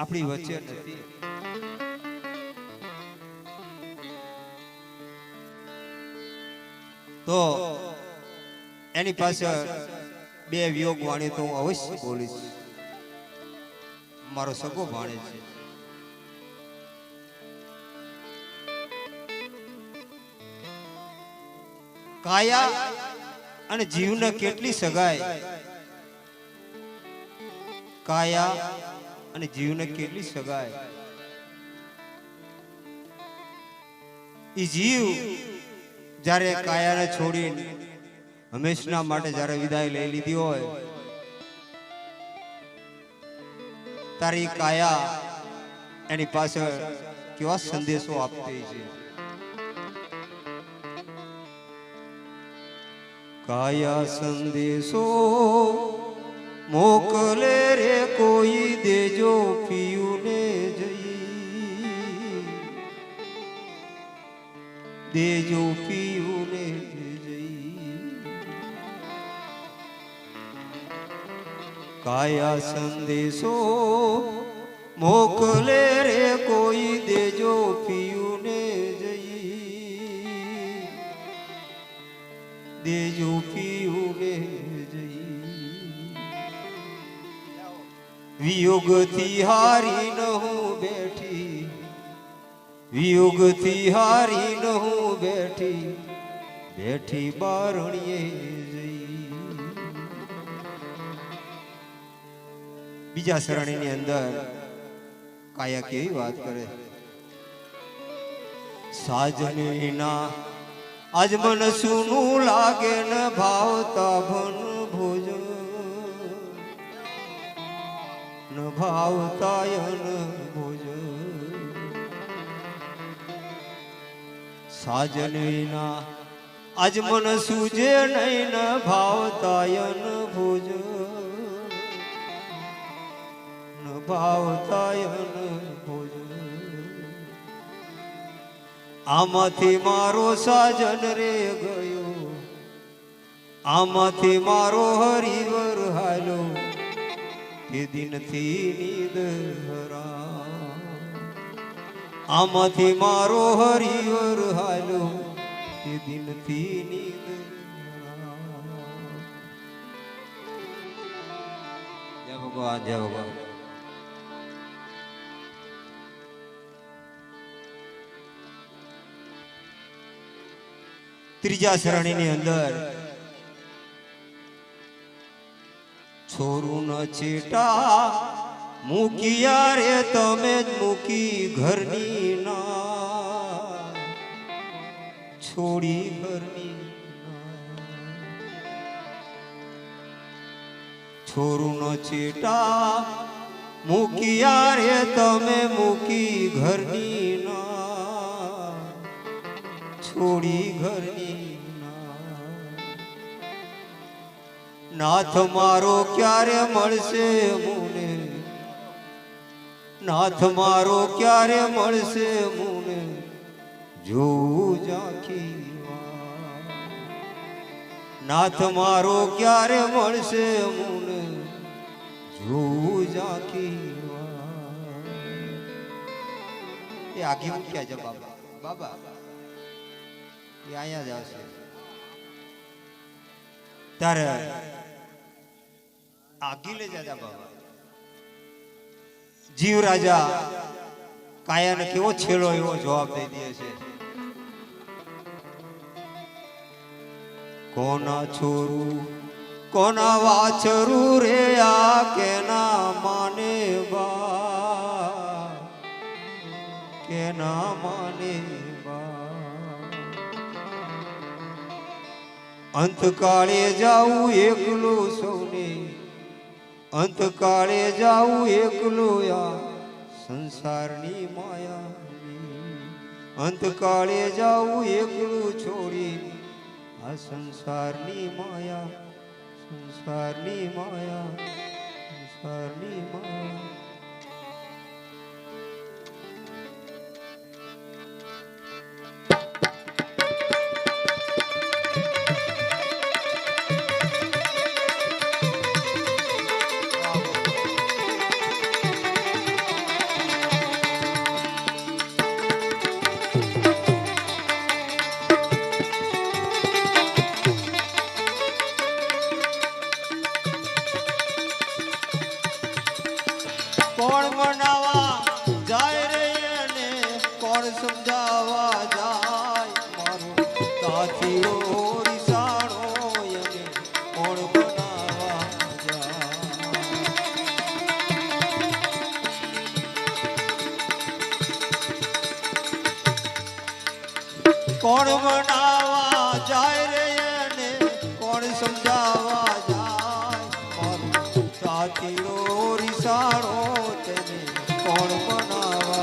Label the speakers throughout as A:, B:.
A: આપણી વચ્ચે નથી. તો એની પાસે બે વિયોગ વાણી તો હું અવશ્ય બોલીશ. મારો સગો ભાણે છે. કાયા અને જીવને કેટલી સગાઈ? કાયા અને જીવને કેટલી સગાઈ. એ જીવ જ્યારે કાયાને છોડીને હંમેશના માટે જ્યારે વિદાય લઈ લીધી હોય તારી કાયા એની પાછળ કેવા સંદેશો આપતી છે. કાયા સંદેશો મોકલે રે કોઈ દેજો પિયુને જઈ. દેજો પિયુને જઈ. કાયા સંદેશો મોકલે રે કોઈ દેજો પિયુને જઈ. દેજો વિયોગથી હારી ન હું બેઠી. વિયોગથી હારી ન હું બેઠી. બેઠી બારણીએ જઈ. બીજા સરણીની અંદર કાયા કેવી વાત કરે? સાજનીના આજ મન સુનું લાગે ન ભાવતા ભન ભોજ ન ભાવતા યન ભોજ સાજન વિના આજ મન સૂજે નહીં ન ભાવતાયન ભોજ ન ભાવતા યન ભોજ આમાંથી મારો સાજન રે ગયો. આમાંથી મારો હરિવર હાલો તે દિનથી નીદ આમાંથી મારો હરિવર હાલો એ દિનથી નીદ જય ભગવાન જય ભગવાન. ત્રીજા શ્રેણીની અંદર છોરું ન ચેટા મૂકિયા રે તમે જ મૂકી ઘરની ના છોડી ઘરની ના. છોરું ન ચેટા મૂકિયા રે તમે મૂકી ઘરની ના છોડી ઘરની નાથ મારો ક્યારે મળશે મુને? નાથ મારો ક્યારે મળશે મુને? જોઉં જાખી નાથ મારો ક્યારે મળશે મુને? જોઉં જાખી એ આગી મૂક્યા છે બાબા? બાબા, એ અહીંયા જ આવશે. ત્યારે આગી જતા બાબા જીવ રાજા કાયાને કેવો છેડો એવો જવાબ દઈ દે છે. કોના છોરું, કોના વાછરું રે આ કેના માને બા કેના માને અંતકાળે જાવું એકલું સૌને અંતકાળે જાઉં એકલો આ સંસારની માયા અંતકાળે જાઉં એકલું છોડી, આ સંસારની માયા સંસારની માયા સંસારની માયા. રીસાડો તેને કોણ બનાવવા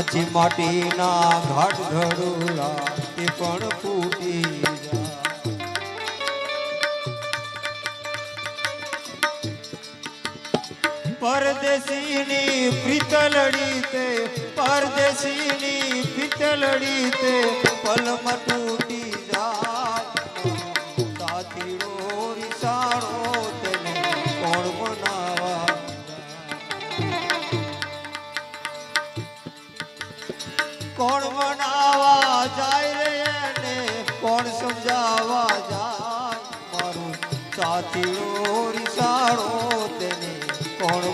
A: કાચી માટીના ઘાટ ઘડોલા તે પણ ફૂટી પરદેશીની પ્રીતલડી તે, પરદેશીની પ્રીતલડી તે પલમ તૂટી જાય. સાથીડો બનાવા જાય રે એને કોણ સમજાવા જાય? મારું સાથીડો રીસાણો તેને કોણ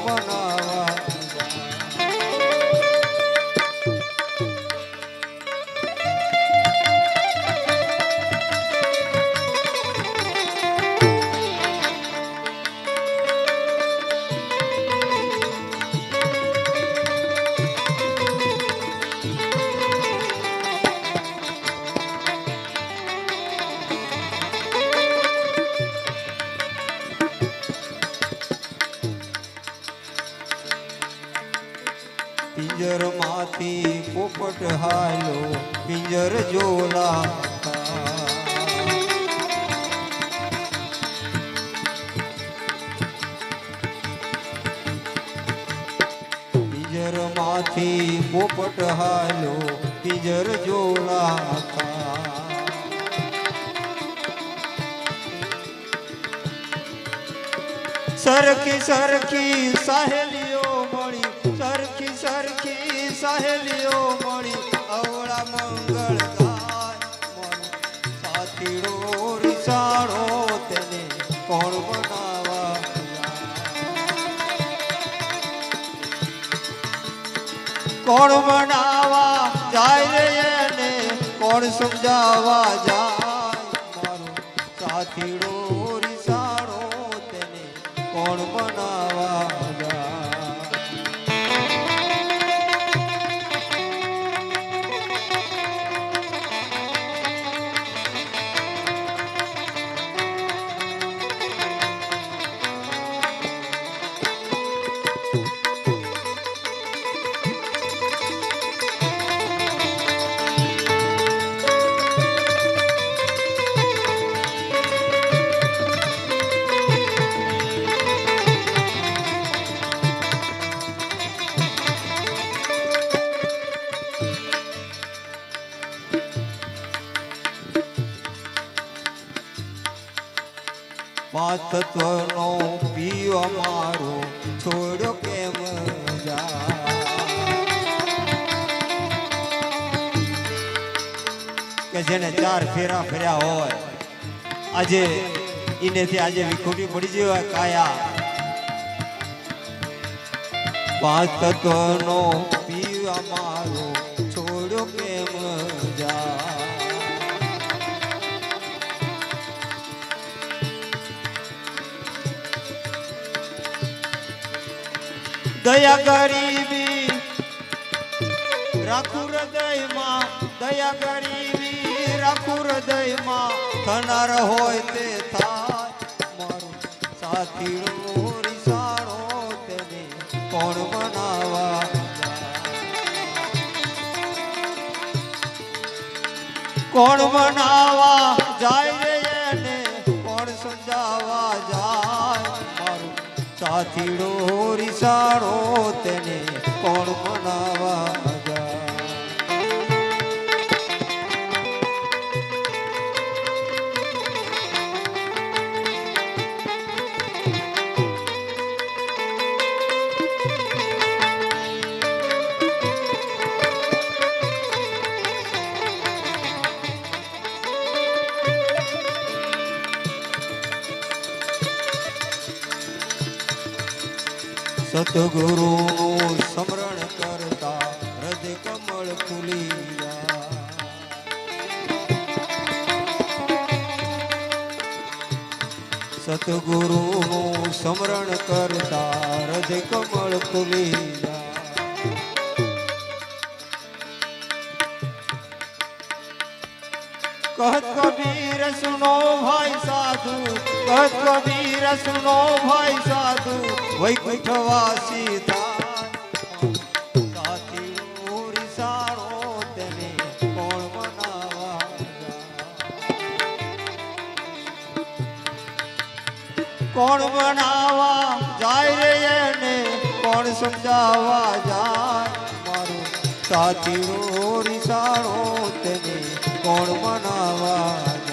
A: માંથી પોપટ હાલો પિંજર જોલા સરખી સરખી સહેલીઓ મળી સરખી સરખી સહેલીઓ મળી. રીસાડો તેને કોણ બનાવા કોણ બનાવા જાય રે એને? કોણ સમજાવા જાય? મારો સાથીડો તત્વનો પીવા મારો છોડ્યો કેમ જા? કે જેને ચાર ફેરા ફેર્યા હોય, આજે એનેથી આજે વિખોટી પડી હોય, કાયા. પાંચ તત્વનો પીવા મારો છોડ્યો કેમ દયા ગરીબી. રાખું હૃદયમાં દયા ગરીબી. રાખું હૃદયમાં થનાર હોય તે થાય. મારો સાથીડો કોણ બનાવા કોણ બનાવવા જાય સાથીડો રિસાડો તેને કોણ મનાવા સતગુરુનું સ્મરણ કરતા હૃદય કમળ ખુલી સતગુરુનું સ્મરણ કરતા હૃદય કમળ ખુલી કહત કબીર સુનો ભાઈ સાધુ કહત કબીર સુનો ભાઈ સાધુ, વૈકુંઠવાસી કોણ બનાવા જાય? રે એને, કોણ સમજાવા જાય? મારું સાથી ઓરી સારો તેને કોણ મનાવા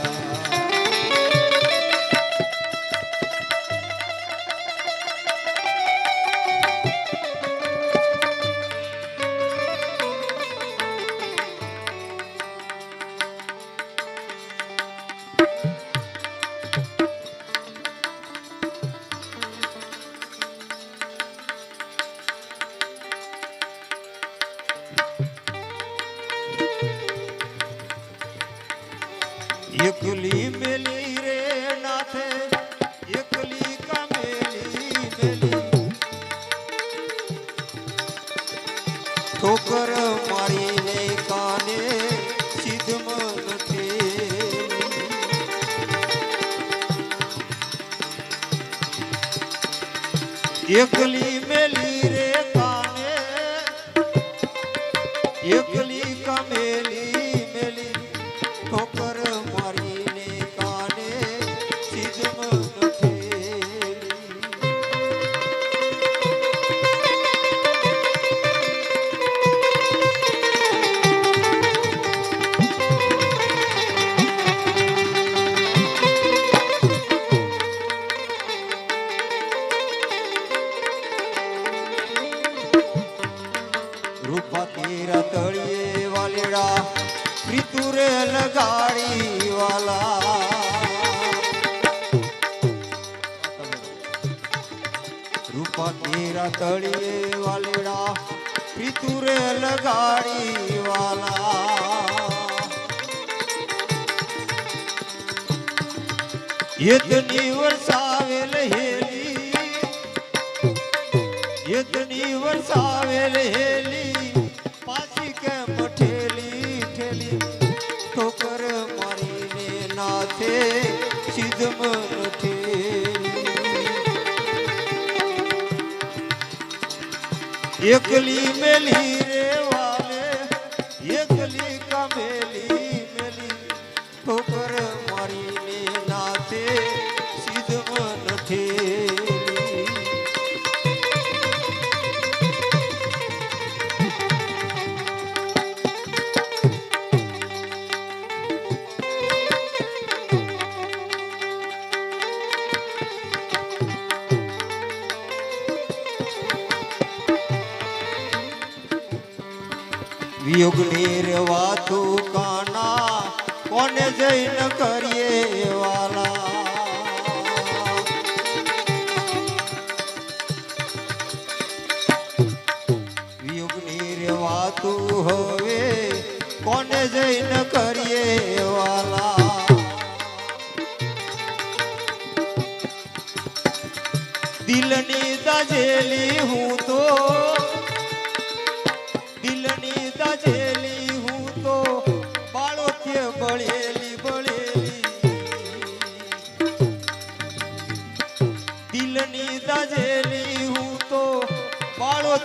A: એકલી કમેલી મેલી. ઠોકર સિદ્ધ મન એકલી મેલી યતની વરસાવે રહેલી, પાછી કેમ ઠેલી ઠેલી? ઠોકર મારીને નાથે સિદ્ધમ ઠેલી. એકલી મેલી રે વિયોગ નિર્વાતું કાના, કોને જૈન કરીએ વાલા? વિયોગ નિર્વાતું હવે, કોને જૈન કરીએ વાલા? દિલની દાજેલી હું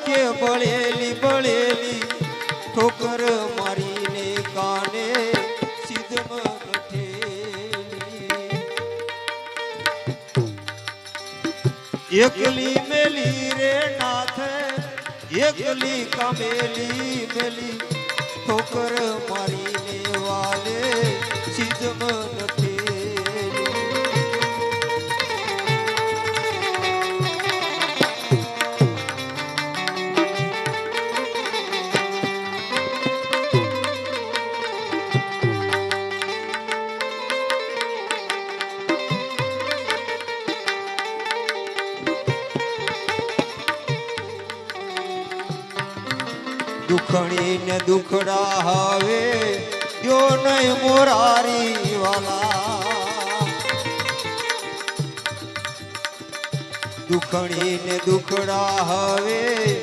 A: બાળોથે બળેલી બળેલી, ઠોકર મારીને કાને સિદ્ધ મન ઠેલી એકલી મેલી રે નાથ, એકલી કમેલી મેલી, ઠોકર મારીને વાલે સિદ્ધ દુખડા હવે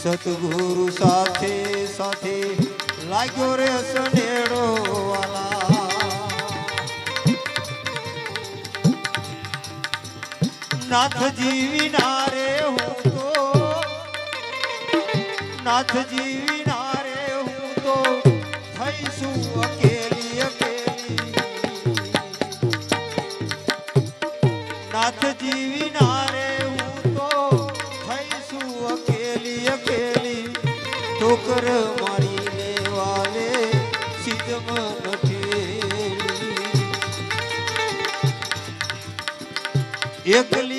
A: સતગુરુ સાથે સાથે લાગ્યો રે સનેડો વાલા. નાથ જીવી ના રે હું તો નાથ જીવી ના રે હું તો થઈશું અકેલી અકેલી. નાથ જીવી ના કર મારી દેવાલે સિદ્ધમાં મઠેલી એકલ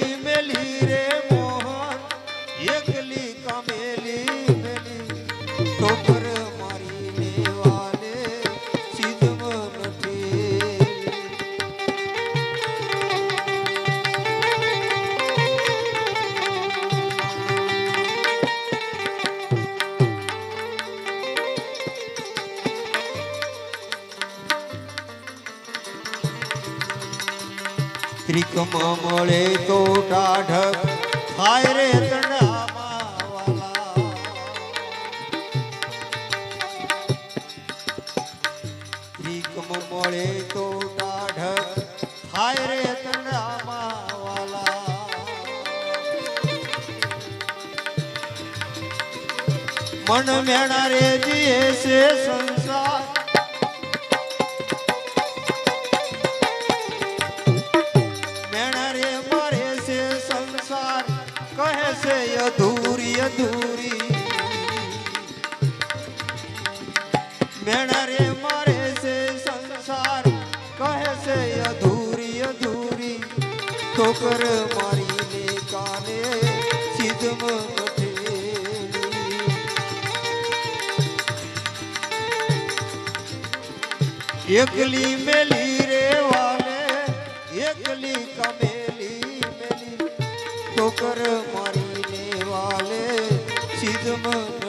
A: ઠોકર મારીને કાને સીધમ એકલી મેલી રે વાલે, એકલી કમેલી મેલી. ઠોકર મારીને વાલે, સીધમ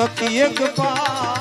A: સખી એક પા